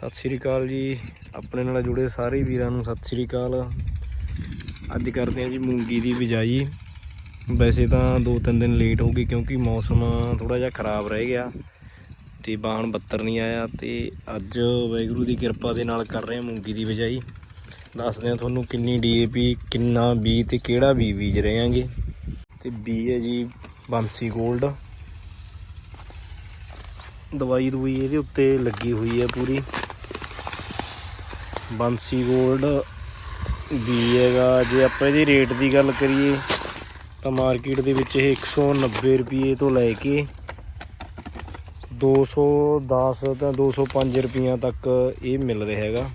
ਸਤਿ ਸ੍ਰੀ ਅਕਾਲ ਜੀ। ਆਪਣੇ ਨਾਲ ਜੁੜੇ ਸਾਰੇ ਵੀਰਾਂ ਨੂੰ ਸਤਿ ਸ੍ਰੀ ਅਕਾਲ। ਅੱਜ ਕਰਦੇ ਹਾਂ ਜੀ ਮੂੰਗੀ ਦੀ ਬਿਜਾਈ। ਵੈਸੇ ਤਾਂ 2-3 ਦਿਨ ਲੇਟ ਹੋ ਗਈ ਕਿਉਂਕਿ ਮੌਸਮ ਥੋੜਾ ਜਿਹਾ ਖਰਾਬ ਰਹਿ ਗਿਆ ਤੇ ਬਾਣ ਬੱਤਰ ਨਹੀਂ ਆਇਆ ਤੇ ਅੱਜ ਵੈਗਰੂ ਦੀ ਕਿਰਪਾ ਦੇ ਨਾਲ ਕਰ ਰਹੇ ਹਾਂ ਮੂੰਗੀ ਦੀ ਬਿਜਾਈ। ਦੱਸਦੇ ਹਾਂ ਤੁਹਾਨੂੰ ਕਿੰਨੀ ਡੀਏਪੀ ਕਿੰਨਾ ਬੀ ਤੇ ਕਿਹੜਾ ਬੀ ਬੀਜ ਰਹੇ ਆਂਗੇ ਤੇ ਬੀ ਹੈ ਜੀ ਬੰਸੀ 골ਡ ਦਵਾਈ ਦਵਾਈ ਇਹਦੇ ਉੱਤੇ ਲੱਗੀ ਹੋਈ ਹੈ ਪੂਰੀ। ਬੰਸੀ 골ਡ ਵੀ ਹੈਗਾ। ਜੇ ਆਪਾਂ ਇਹਦੀ ਰੇਟ ਦੀ ਗੱਲ ਕਰੀਏ ਤਾਂ ਮਾਰਕੀਟ ਦੇ ਵਿੱਚ ਇਹ 190 ਰੁਪਏ ਤੋਂ ਲੈ ਕੇ 210 ਤਾਂ 205 ਰੁਪਈਆਂ ਤੱਕ ਇਹ ਮਿਲ ਰਿਹਾ ਹੈਗਾ।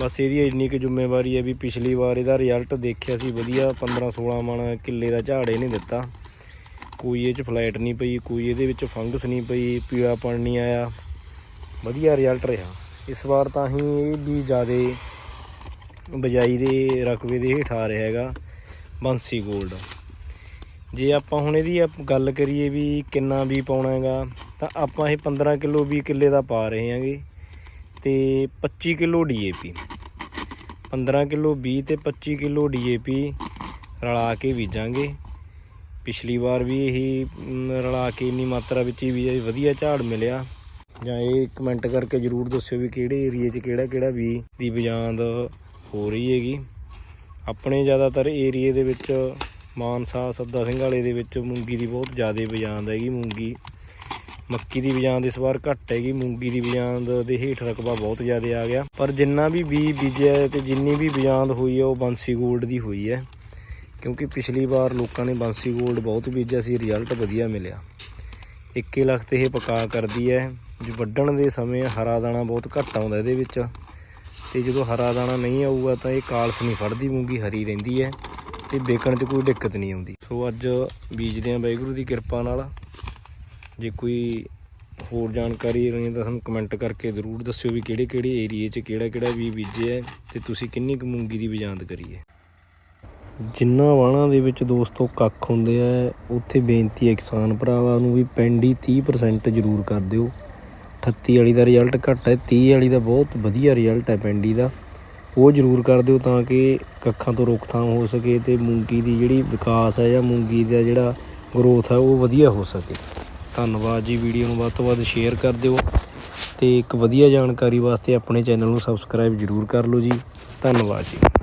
ਬਸ ਇਹਦੀ ਇੰਨੀ ਕੁ ਜ਼ਿੰਮੇਵਾਰੀ ਹੈ ਵੀ ਪਿਛਲੀ ਵਾਰ ਇਹਦਾ ਰਿਜ਼ਲਟ ਦੇਖਿਆ ਸੀ ਵਧੀਆ 15 16 ਮਣ ਕਿੱਲੇ ਦਾ ਝਾੜ ਇਹਨੇ ਦਿੱਤਾ। ਕੋਈ ਇਹ ਚ ਫਲੈਟ ਨਹੀਂ ਪਈ, ਕੋਈ ਇਹਦੇ ਵਿੱਚ ਫੰਗਸ ਨਹੀਂ ਪਈ ਪੀਲਾਪਣ ਨਹੀਂ ਆਇਆ। ਵਧੀਆ ਰਿਜ਼ਲਟ ਰਿਹਾ। ਇਸ ਵਾਰ ਤਾਂ ਹੀ ਇਹ ਵੀ ਜ਼ਿਆਦੇ ਬਜਾਈ ਦੇ ਰਕਬੇ ਦੇ ਹੇਠ ਆ ਰਿਹਾ ਹੈਗਾ, ਬੰਸੀ 골ਡ ਜੇ ਆਪਾਂ ਹੁਣ ਇਹਦੀ ਆਪ- ਗੱਲ ਕਰੀਏ ਵੀ ਕਿੰਨਾ ਵੀ ਪਾਉਣਾ ਹੈਗਾ, ਤਾਂ ਆਪਾਂ ਇਹ 15 ਕਿਲੋ ਵੀ ਕਿੱਲੇ ਦਾ ਪਾ ਰਹੇ ਹਾਂਗੇ, ਤੇ 25 ਕਿਲੋ ਡੀਏਪੀ 15 ਕਿਲੋ 20 ਤੇ 25 ਕਿਲੋ ਡੀਏਪੀ ਰਲਾ ਕੇ ਬੀਜਾਂਗੇ। ਪਿਛਲੀ ਵਾਰ ਵੀ ਇਹੀ ਰਲਾ ਕੇ ਇੰਨੀ ਮਾਤਰਾ ਵਿੱਚ ਹੀ ਵੀ ਵਧੀਆ ਝਾੜ ਮਿਲਿਆ। ਜਾਂ ਇਹ ਕਮੈਂਟ ਕਰਕੇ ਜਰੂਰ ਦੱਸਿਓ ਵੀ ਕਿਹੜੇ ਏਰੀਏ 'ਚ ਕਿਹੜਾ ਕਿਹੜਾ ਵੀ ਦੀ ਬਜਾਂਦ ਹੋ ਰਹੀ ਹੈਗੀ। ਆਪਣੇ ਜ਼ਿਆਦਾਤਰ ਏਰੀਏ ਦੇ ਵਿੱਚ ਮਾਨਸਾ, ਸੱਦਾ ਸਿੰਘ ਵਾਲੇ ਦੇ ਵਿੱਚ ਮੂੰਗੀ ਦੀ ਬਹੁਤ ਜ਼ਿਆਦਾ ਬਜਾਂਦ ਹੈਗੀ ਮੂੰਗੀ। ਮੱਕੀ ਦੀ ਬਜਾਂਦ ਇਸ ਵਾਰ ਘੱਟ ਹੈਗੀ, ਮੂੰਗੀ ਦੀ ਬਜਾਂਦ ਦੇ ਹੇਠ ਰਕਬਾ ਬਹੁਤ ਜ਼ਿਆਦਾ ਆ ਗਿਆ। ਪਰ ਜਿੰਨਾ ਵੀ ਬੀ ਬੀਜਿਆ ਹੈ ਤੇ ਜਿੰਨੀ ਵੀ ਬਜਾਂਦ ਹੋਈ ਹੈ, ਉਹ ਬੰਸੀ ਗੋਲਡ ਦੀ ਹੋਈ ਹੈ। ਕਿਉਂਕਿ ਪਿਛਲੀ ਵਾਰ ਲੋਕਾਂ ਨੇ ਬੰਸੀ ਗੋਲਡ ਬਹੁਤ ਬੀਜਿਆ ਸੀ ਰਿਜ਼ਲਟ ਵਧੀਆ ਮਿਲਿਆ। 21 ਲੱਖ ਤੇ ਇਹ ਪਕਾ ਕਰਦੀ ਹੈ। ਜੋ ਵੱਢਣ ਦੇ ਸਮੇਂ ਹਰਾ ਦਾਣਾ ਬਹੁਤ ਘੱਟ ਆਉਂਦਾ ਇਹਦੇ ਵਿੱਚ, ਤੇ ਜਦੋਂ ਹਰਾ ਦਾਣਾ ਨਹੀਂ ਆਊਗਾ ਤਾਂ ਇਹ ਕਾਲਸ ਨਹੀਂ ਫੜਦੀ, ਮੂੰਗੀ ਹਰੀ ਰਹਿੰਦੀ ਹੈ ਤੇ ਵੇਚਣ 'ਚ ਕੋਈ ਦਿੱਕਤ ਨਹੀਂ ਆਉਂਦੀ। ਸੋ ਅੱਜ ਬੀਜਦੇ ਆਂ ਵਾਹਿਗੁਰੂ ਦੀ ਕਿਰਪਾ ਨਾਲ। ਜੇ ਕੋਈ ਹੋਰ ਜਾਣਕਾਰੀ ਰਹੀ ਤਾਂ ਸਾਨੂੰ ਕਮੈਂਟ ਕਰਕੇ ਜ਼ਰੂਰ ਦੱਸਿਓ ਵੀ ਕਿਹੜੇ ਕਿਹੜੇ ਏਰੀਏ 'ਚ ਕਿਹੜਾ ਕਿਹੜਾ ਵੀ ਬੀਜਿਆ ਹੈ ਤੇ ਤੁਸੀਂ ਕਿੰਨੀ ਕੁ ਮੂੰਗੀ ਦੀ ਬਜਾਂਦ ਕਰੀਏ। ਜਿੰਨਾ ਵਾਣਾ ਦੇ ਵਿੱਚ ਦੋਸਤੋ ਕੱਖ ਹੁੰਦੇ ਆ, ਉੱਥੇ ਬੇਨਤੀ ਹੈ ਕਿਸਾਨ ਭਰਾਵਾਂ ਨੂੰ ਵੀ ਪੈਂਡੀ 30% ਜ਼ਰੂਰ ਕਰ ਦਿਓ। 38 ਵਾਲੀ ਦਾ ਰਿਜ਼ਲਟ ਘੱਟ ਹੈ 30 ਵਾਲੀ ਦਾ ਬਹੁਤ ਵਧੀਆ ਰਿਜ਼ਲਟ ਹੈ ਪੈਂਡੀ ਦਾ। ਉਹ ਜ਼ਰੂਰ ਕਰ ਦਿਓ ਤਾਂ ਕਿ ਕੱਖਾਂ ਤੋਂ ਰੋਕਥਾਮ ਹੋ ਸਕੇ ਤੇ ਮੂੰਗੀ ਦੀ ਜਿਹੜੀ ਵਿਕਾਸ ਹੈ ਜਾਂ ਮੂੰਗੀ ਦਾ ਜਿਹੜਾ ਗਰੋਥ ਹੈ, ਉਹ ਵਧੀਆ ਹੋ ਸਕੇ। ਧੰਨਵਾਦ ਜੀ ਵੀਡੀਓ ਨੂੰ ਵੱਧ ਤੋਂ ਵੱਧ ਸ਼ੇਅਰ ਕਰ ਦਿਓ ਤੇ ਇੱਕ ਵਧੀਆ ਜਾਣਕਾਰੀ ਵਾਸਤੇ ਆਪਣੇ ਚੈਨਲ ਨੂੰ ਸਬਸਕ੍ਰਾਈਬ ਜ਼ਰੂਰ ਕਰ ਲਓ ਜੀ। ਧੰਨਵਾਦ ਜੀ।